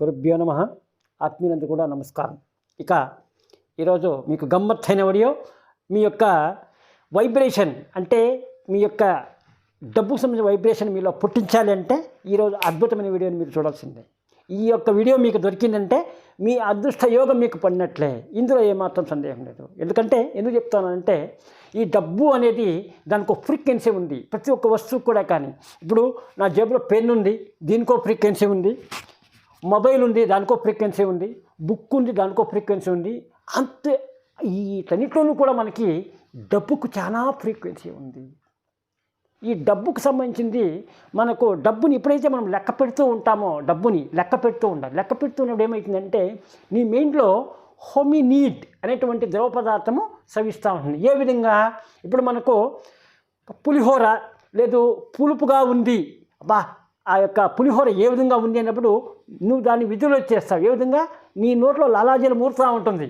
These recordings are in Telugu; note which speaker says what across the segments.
Speaker 1: గురుభ్యో నమ. ఆత్మీయులందరూ కూడా నమస్కారం. ఇక ఈరోజు మీకు గమ్మత్తైన వీడియో మీ యొక్క వైబ్రేషన్ అంటే మీ యొక్క డబ్బుకు సంబంధించిన వైబ్రేషన్ మీలో పుట్టించాలి అంటే ఈరోజు అద్భుతమైన వీడియోని మీరు చూడాల్సిందే. ఈ యొక్క వీడియో మీకు దొరికిందంటే మీ అదృష్ట యోగం మీకు పడినట్లే. ఇందులో ఏమాత్రం సందేహం లేదు. ఎందుకంటే ఎందుకు చెప్తానంటే ఈ డబ్బు అనేది దానికి ఒక ఫ్రీక్వెన్సీ ఉంది. ప్రతి ఒక్క వస్తువు కూడా కానీ. ఇప్పుడు నా జేబులో పెన్ ఉంది దీనికో ఫ్రీక్వెన్సీ ఉంది. మొబైల్ ఉంది దానికో ఫ్రీక్వెన్సీ ఉంది బుక్ ఉంది దానికో ఫ్రీక్వెన్సీ ఉంది. అంతే ఈ కూడా మనకి డబ్బుకు చాలా ఫ్రీక్వెన్సీ ఉంది. ఈ డబ్బుకు సంబంధించింది మనకు డబ్బుని ఎప్పుడైతే మనం లెక్క పెడుతూ ఉంటామో డబ్బుని లెక్క పెడుతూ ఉండాలి. లెక్క పెడుతున్నప్పుడు ఏమవుతుందంటే నీ మైండ్లో హోమినీడ్ అనేటువంటి ద్రవ పదార్థము సవిస్తూ ఉంటుంది. ఏ విధంగా? ఇప్పుడు మనకు పులిహోర లేదు పులుపుగా ఉంది. బా ఆ యొక్క పులిహోర ఏ విధంగా ఉంది అన్నప్పుడు నువ్వు దాన్ని విధులు చేస్తావు. ఏ విధంగా? నీ నోట్లో లాలాజీలు మూరుతూ ఉంటుంది.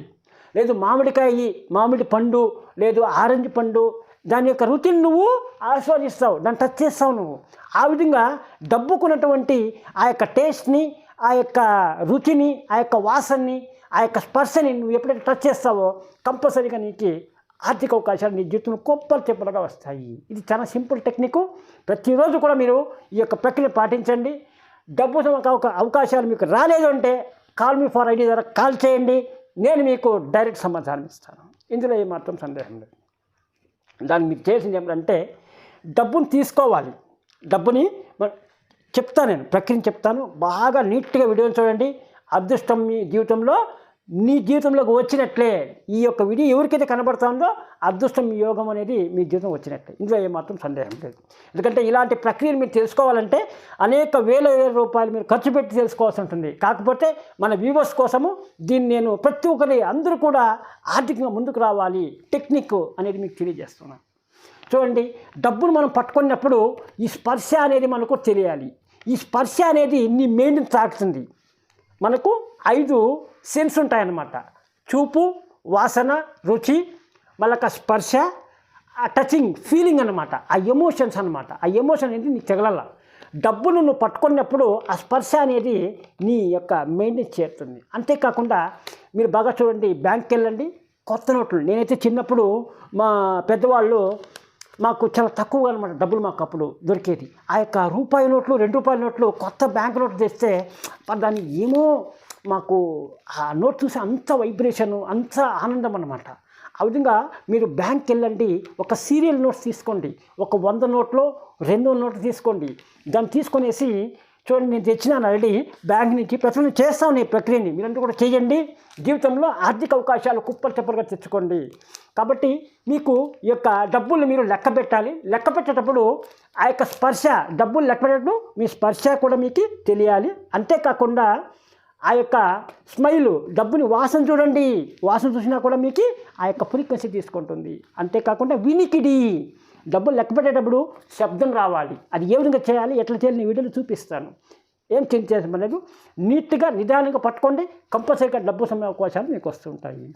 Speaker 1: లేదు మామిడికాయ మామిడి పండు లేదు ఆరెంజ్ పండు దాని యొక్క రుచిని నువ్వు ఆస్వాదిస్తావు దాన్ని టచ్ చేస్తావు నువ్వు. ఆ విధంగా డబ్బుకున్నటువంటి ఆ యొక్క టేస్ట్ని ఆ యొక్క రుచిని ఆ యొక్క వాసనని ఆ యొక్క స్పర్శని నువ్వు ఎప్పుడైతే టచ్ చేస్తావో కంపల్సరీగా నీకు ఆర్థిక అవకాశాలు నీ జీవితంలో గొప్పలు చెప్పలుగా వస్తాయి. ఇది చాలా సింపుల్ టెక్నిక్. ప్రతిరోజు కూడా మీరు ఈ యొక్క ప్రక్రియ పాటించండి. డబ్బు ఒక అవకాశాలు మీకు రాలేదు అంటే కాల్ మీ ఫర్ ఐడి ద్వారా కాల్ చేయండి. నేను మీకు డైరెక్ట్ సమాధానం ఇస్తాను. ఇందులో ఏమాత్రం సందేహం లేదు. దాన్ని మీరు చేసింది ఏమిటంటే డబ్బుని తీసుకోవాలి. డబ్బుని చెప్తాను నేను. ప్రక్రియను చెప్తాను. బాగా నీట్గా వీడియోని చూడండి. అదృష్టం మీ జీవితంలో నీ జీవితంలోకి వచ్చినట్లే ఈ యొక్క విడి ఎవరికైతే కనబడుతుందో అదృష్టం యోగం అనేది మీ జీవితం వచ్చినట్లే. ఇందులో ఏమాత్రం సందేహం లేదు. ఎందుకంటే ఇలాంటి ప్రక్రియను మీరు తెలుసుకోవాలంటే అనేక వేల వేల రూపాయలు మీరు ఖర్చు పెట్టి తెలుసుకోవాల్సి ఉంటుంది. కాకపోతే మన వ్యూవర్స్ కోసము దీన్ని నేను ప్రతి ఒక్కరి అందరూ కూడా ఆర్థికంగా ముందుకు రావాలి. టెక్నిక్ అనేది మీకు తెలియజేస్తున్నాను. చూడండి డబ్బును మనం పట్టుకున్నప్పుడు ఈ స్పర్శ అనేది మనకు తెలియాలి. ఈ స్పర్శ అనేది నీ మెయిన్ తాకుతుంది. మనకు ఐదు సెన్స్ ఉంటాయన్నమాట. చూపు వాసన రుచి మళ్ళొక స్పర్శ ఆ టచింగ్ ఫీలింగ్ అనమాట ఆ ఎమోషన్స్ అనమాట ఆ ఎమోషన్ అనేది నీకు తెగలాల డబ్బును నువ్వు పట్టుకున్నప్పుడు ఆ స్పర్శ అనేది నీ యొక్క మెయిన్ చేరుతుంది అంతేకాకుండా మీరు బాగా చూడండి బ్యాంక్కి వెళ్ళండి కొత్త నోట్లు. నేనైతే చిన్నప్పుడు మా పెద్దవాళ్ళు మాకు చాలా తక్కువగా అనమాట డబ్బులు మాకు అప్పుడు దొరికేది. ఆ యొక్క రూపాయి నోట్లు రెండు రూపాయల నోట్లు కొత్త బ్యాంక్ నోట్లు తెస్తే దాన్ని ఏమో మాకు ఆ నోట్ చూసి అంత వైబ్రేషన్ అంత ఆనందం అనమాట ఆ విధంగా మీరు బ్యాంక్కి వెళ్ళండి ఒక సీరియల్ నోట్స్ తీసుకోండి ఒక వంద నోట్లో రెండు నోట్లు తీసుకోండి. దాన్ని తీసుకొనేసి చూడండి నేను తెచ్చినాను ఆల్రెడీ బ్యాంక్ నుంచి ప్రతి చేస్తాను నేను ప్రక్రియని. మీరంతా కూడా చేయండి. జీవితంలో ఆర్థిక అవకాశాలు కుప్పలు తెప్పలుగా తెచ్చుకోండి. కాబట్టి మీకు ఈ యొక్క డబ్బులు మీరు లెక్క పెట్టాలి. లెక్క పెట్టేటప్పుడు ఆ యొక్క స్పర్శ డబ్బులు లెక్క పెట్టడం మీ స్పర్శ కూడా మీకు తెలియాలి. అంతేకాకుండా ఆ యొక్క స్మైలు డబ్బుని వాసన చూడండి. వాసన చూసినా కూడా మీకు ఆ యొక్క ఫ్రీక్వెన్సీ తీసుకుంటుంది. అంతేకాకుండా వినికిడి. డబ్బులు లెక్క పెట్టేటప్పుడు శబ్దం రావాలి. అది ఏ విధంగా చేయాలి ఎట్లా చేయాలి నేను వీడియోలో చూపిస్తాను. ఏం చేంజ్ చేసిన నీట్గా నిదానంగా పట్టుకోండి. కంపల్సరీగా డబ్బు సమయ అవకాశాలు మీకు వస్తుంటాయి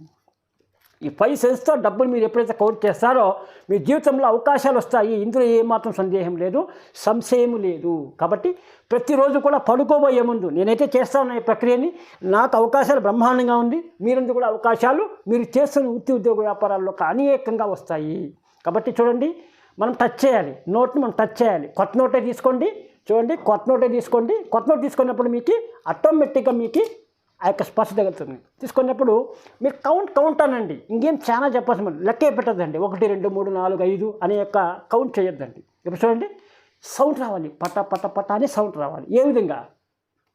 Speaker 1: ఈ ఫైవ్ సెన్స్తో డబ్బులు మీరు ఎప్పుడైతే కౌంట్ చేస్తారో మీ జీవితంలో అవకాశాలు వస్తాయి. ఇందులో ఏమాత్రం సందేహం లేదు సంశయం లేదు. కాబట్టి ప్రతిరోజు కూడా పడుకోబోయే ముందు నేనైతే చేస్తాను ఈ ప్రక్రియని నాకు అవకాశాలు బ్రహ్మాండంగా ఉంది. మీరందు కూడా అవకాశాలు మీరు చేస్తున్న వృత్తి ఉద్యోగ వ్యాపారాల్లో అనేకంగా వస్తాయి. కాబట్టి చూడండి మనం టచ్ చేయాలి. నోట్ని మనం టచ్ చేయాలి. కొత్త నోటే తీసుకోండి. చూడండి కొత్త నోటే తీసుకోండి. కొత్త నోట్ తీసుకున్నప్పుడు మీకు ఆటోమేటిక్గా మీకు ఆ యొక్క స్పర్శ తగులుతుంది. తీసుకున్నప్పుడు మీరు కౌంట్ కౌంట్ అనండి. ఇంకేం చాలా చెప్పాల్సి మనం లెక్కే పెట్టద్దండి. ఒకటి రెండు మూడు నాలుగు ఐదు అనే యొక్క కౌంట్ చేయొద్దండి. ఇప్పుడు చూడండి సౌండ్ రావాలి. పట పట పట అనే సౌండ్ రావాలి. ఏ విధంగా?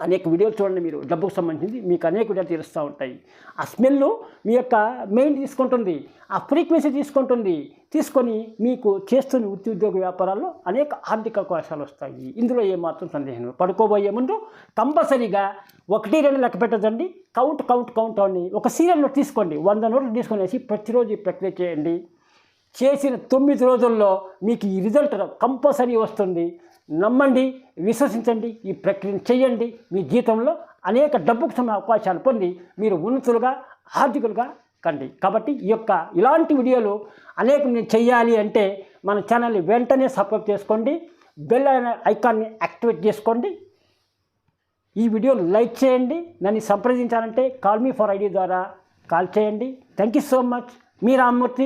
Speaker 1: అనేక వీడియోలు చూడండి మీరు. డబ్బుకు సంబంధించి మీకు అనేక వీడియోలు తీరుస్తూ ఉంటాయి. ఆ స్మెల్ మీ యొక్క మెయిన్ తీసుకుంటుంది. ఆ ఫ్రీక్వెన్సీ తీసుకుంటుంది. తీసుకొని మీకు చేస్తున్న వృత్తి ఉద్యోగ వ్యాపారాల్లో అనేక ఆర్థిక అవకాశాలు వస్తాయి. ఇందులో ఏమాత్రం సందేహం పడుకోబోయే ముందు కంపల్సరీగా ఒకటి రెండు లెక్క పెట్టదండి కౌంట్ కౌంట్ కౌంట్ అని ఒక సీరియల్లో తీసుకోండి. వంద నోట్లు తీసుకునేసి ప్రతిరోజు ప్రక్రియ చేయండి. చేసిన తొమ్మిది రోజుల్లో మీకు ఈ రిజల్ట్ కంపల్సరీ వస్తుంది. నమ్మండి విశ్వసించండి ఈ ప్రక్రియను చేయండి మీ జీవితంలో అనేక డబ్బుకు సంబంధించిన అవకాశాలు పొంది మీరు ఉన్నతులుగా ఆర్థికులుగా కండి. కాబట్టి ఈ యొక్క ఇలాంటి వీడియోలు అనేకం నేను చేయాలి అంటే మన ఛానల్ని వెంటనే సబ్స్క్రైబ్ చేసుకోండి బెల్ అనే ఐకాన్ని యాక్టివేట్ చేసుకోండి. ఈ వీడియోను లైక్ చేయండి నన్ను సంప్రదించాలంటే కాల్ మీ ఫర్ ఐడి ద్వారా కాల్ చేయండి. Thank you so much. Me Rammurthy.